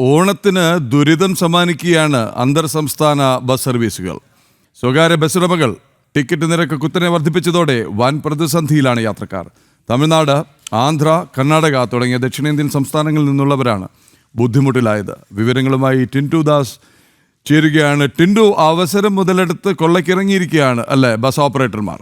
ഓണത്തിന് ദുരിതം സമ്മാനിക്കുകയാണ് അന്തർ സംസ്ഥാന ബസ് സർവീസുകൾ. സ്വകാര്യ ബസ് ഉടമകൾ ടിക്കറ്റ് നിരക്ക് കുത്തനെ വർദ്ധിപ്പിച്ചതോടെ വൻ പ്രതിസന്ധിയിലാണ് യാത്രക്കാർ. തമിഴ്നാട് ആന്ധ്ര കർണാടക തുടങ്ങിയ ദക്ഷിണേന്ത്യൻ സംസ്ഥാനങ്ങളിൽ നിന്നുള്ളവരാണ് ബുദ്ധിമുട്ടിലായത്. വിവരങ്ങളുമായി ടിന്റു ദാസ് ചേരുകയാണ്. ടിന്റു അവസരം മുതലെടുത്ത് കൊള്ളക്കിറങ്ങിയിരിക്കുകയാണ് അല്ലേ ബസ് ഓപ്പറേറ്റർമാർ?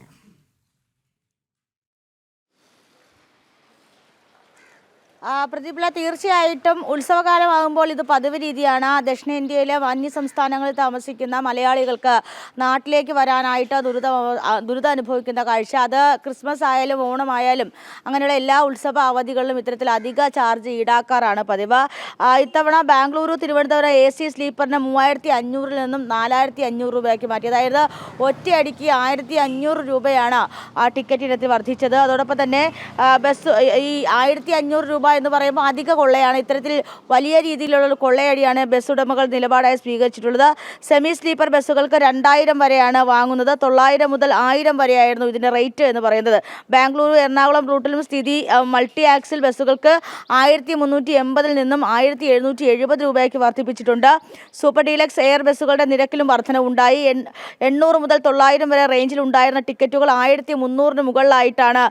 പ്രതിഭ തീർച്ചയായിട്ടും ഉത്സവകാലമാകുമ്പോൾ ഇത് പതിവ് രീതിയാണ്. ദക്ഷിണേന്ത്യയിലെ അന്യ സംസ്ഥാനങ്ങളിൽ താമസിക്കുന്ന മലയാളികൾക്ക് നാട്ടിലേക്ക് വരാനായിട്ട് ദുരിത ദുരിതം അനുഭവിക്കുന്ന കാഴ്ച. അത് ക്രിസ്മസ് ആയാലും ഓണമായാലും അങ്ങനെയുള്ള എല്ലാ ഉത്സവ അവധികളിലും ഇത്തരത്തിൽ അധിക ചാർജ് ഈടാക്കാറാണ് പതിവ്. ഇത്തവണ ബാംഗ്ലൂരു തിരുവനന്തപുരം എ സി സ്ലീപ്പറിന് മൂവായിരത്തി അഞ്ഞൂറിൽ നിന്നും നാലായിരത്തി അഞ്ഞൂറ് രൂപയാക്കി മാറ്റി. അതായത് ഒറ്റയടിക്ക് ആയിരത്തി അഞ്ഞൂറ് രൂപയാണ് ആ ടിക്കറ്റ് ഇനത്തിൽ വർദ്ധിച്ചത്. അതോടൊപ്പം തന്നെ ബസ് ഈ ആയിരത്തി അഞ്ഞൂറ് രൂപ എന്ന് പറയുമ്പോൾ അധിക കൊള്ളയാണ്. ഇത്തരത്തിൽ വലിയ രീതിയിലുള്ള കൊള്ളയടിയാണ് ബസ് ഉടമകൾ നിലപാടായി സ്വീകരിച്ചിട്ടുള്ളത്. സെമി സ്ലീപ്പർ ബസ്സുകൾക്ക് രണ്ടായിരം വരെയാണ് വാങ്ങുന്നത്. തൊള്ളായിരം മുതൽ ആയിരം വരെയായിരുന്നു ഇതിന്റെ റേറ്റ് എന്ന് പറയുന്നത്. ബാംഗ്ലൂരു എറണാകുളം റൂട്ടിലും സ്ഥിതി മൾട്ടി ആക്സിൽ ബസ്സുകൾക്ക് ആയിരത്തി മുന്നൂറ്റി എൺപതിൽ നിന്നും ആയിരത്തി എഴുന്നൂറ്റി എഴുപത് രൂപയ്ക്ക് വർദ്ധിപ്പിച്ചിട്ടുണ്ട്. സൂപ്പർ ഡീലക്സ് എയർ ബസ്സുകളുടെ നിരക്കിലും വർധനവുണ്ടായി. എൺ- എണ്ണൂറ് മുതൽ തൊള്ളായിരം വരെ റേഞ്ചിൽ ഉണ്ടായിരുന്ന ടിക്കറ്റുകൾ ആയിരത്തി മുന്നൂറിന് മുകളിലായിട്ടാണ്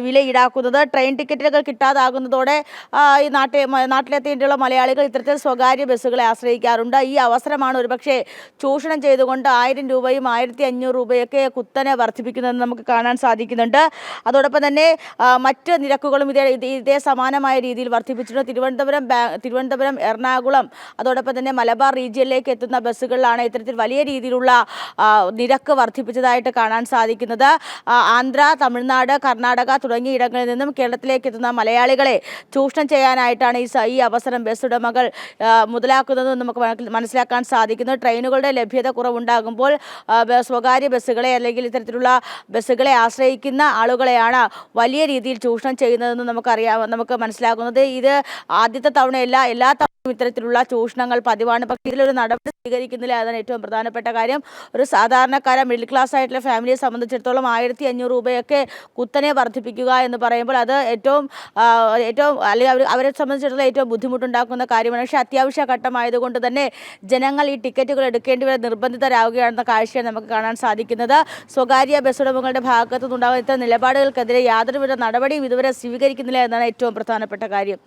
വില ഈടാക്കുന്നത് ട്രെയിൻ ടിക്കറ്റുകൾ കിട്ടാതാകുന്നതോടെ ഈ നാട്ടിൽ നാട്ടിലെത്തിയിട്ടുള്ള മലയാളികൾ ഇത്തരത്തിൽ സ്വകാര്യ ബസ്സുകളെ ആശ്രയിക്കാറുണ്ട്. ഈ അവസരമാണ് ഒരുപക്ഷെ ചൂഷണം ചെയ്തുകൊണ്ട് ആയിരം രൂപയും ആയിരത്തി അഞ്ഞൂറ് രൂപയൊക്കെ കുത്തനെ വർദ്ധിപ്പിക്കുന്നതെന്ന് നമുക്ക് കാണാൻ സാധിക്കുന്നുണ്ട്. അതോടൊപ്പം തന്നെ മറ്റ് നിരക്കുകളും ഇതേ ഇതേ- സമാനമായ രീതിയിൽ വർദ്ധിപ്പിച്ചിട്ടുണ്ട്. തിരുവനന്തപുരം തിരുവനന്തപുരം എറണാകുളം അതോടൊപ്പം തന്നെ മലബാർ റീജിയനിലേക്ക് എത്തുന്ന ബസ്സുകളിലാണ് ഇത്തരത്തിൽ വലിയ രീതിയിലുള്ള നിരക്ക് വർദ്ധിപ്പിച്ചതായിട്ട് കാണാൻ സാധിക്കുന്നത്. ആന്ധ്ര തമിഴ്നാട് കർണാടക തുടങ്ങിയ ഇടങ്ങളിൽ നിന്നും കേരളത്തിലേക്ക് എത്തുന്ന മലയാളികളെ ചൂഷണം ചെയ്യാനായിട്ടാണ് ഈ ഈ അവസരം ബസ് ഉടമകൾ മുതലാക്കുന്നത് നമുക്ക് മനസ്സിലാക്കാൻ സാധിക്കുന്നു. ട്രെയിനുകളുടെ ലഭ്യത കുറവുണ്ടാകുമ്പോൾ സ്വകാര്യ ബസ്സുകളെ അല്ലെങ്കിൽ ഇത്തരത്തിലുള്ള ബസ്സുകളെ ആശ്രയിക്കുന്ന ആളുകളെയാണ് വലിയ രീതിയിൽ ചൂഷണം ചെയ്യുന്നതെന്ന് നമുക്കറിയാം നമുക്ക് മനസ്സിലാക്കുന്നത് ഇത് ആദ്യത്തെ തവണയല്ല എല്ലാ തവണയും ഇത്തരത്തിലുള്ള ചൂഷണങ്ങൾ പതിവാണ്. പക്ഷേ ഇതിലൊരു നടപടി സ്വീകരിക്കുന്നില്ല അതാണ് ഏറ്റവും പ്രധാനപ്പെട്ട കാര്യം. ഒരു സാധാരണക്കാരൻ മിഡിൽ ക്ലാസ് ആയിട്ടുള്ള ഫാമിലിയെ സംബന്ധിച്ചിടത്തോളം ആയിരത്തി അഞ്ഞൂറ് രൂപയൊക്കെ കുത്തനെ വർദ്ധിപ്പിക്കുക എന്ന് പറയുമ്പോൾ അത് ഏറ്റവും ഏറ്റവും അല്ലെങ്കിൽ അവർ അവരെ സംബന്ധിച്ചിടത്തോളം ഏറ്റവും ബുദ്ധിമുട്ടുണ്ടാക്കുന്ന കാര്യമാണ്. പക്ഷേ അത്യാവശ്യ ഘട്ടമായതുകൊണ്ട് തന്നെ ജനങ്ങൾ ഈ ടിക്കറ്റുകൾ എടുക്കേണ്ടി വരെ നിർബന്ധിതരാകുകയാണെന്ന കാഴ്ചയാണ് നമുക്ക് കാണാൻ സാധിക്കുന്നത്. സ്വകാര്യ ബസ് ഉടമകളുടെ ഭാഗത്തു നിന്നുണ്ടാകുന്ന ഇത്തരം നിലപാടുകൾക്കെതിരെ യാതൊരുവിധ നടപടിയും ഇതുവരെ സ്വീകരിക്കുന്നില്ല എന്നാണ് ഏറ്റവും പ്രധാനപ്പെട്ട കാര്യം.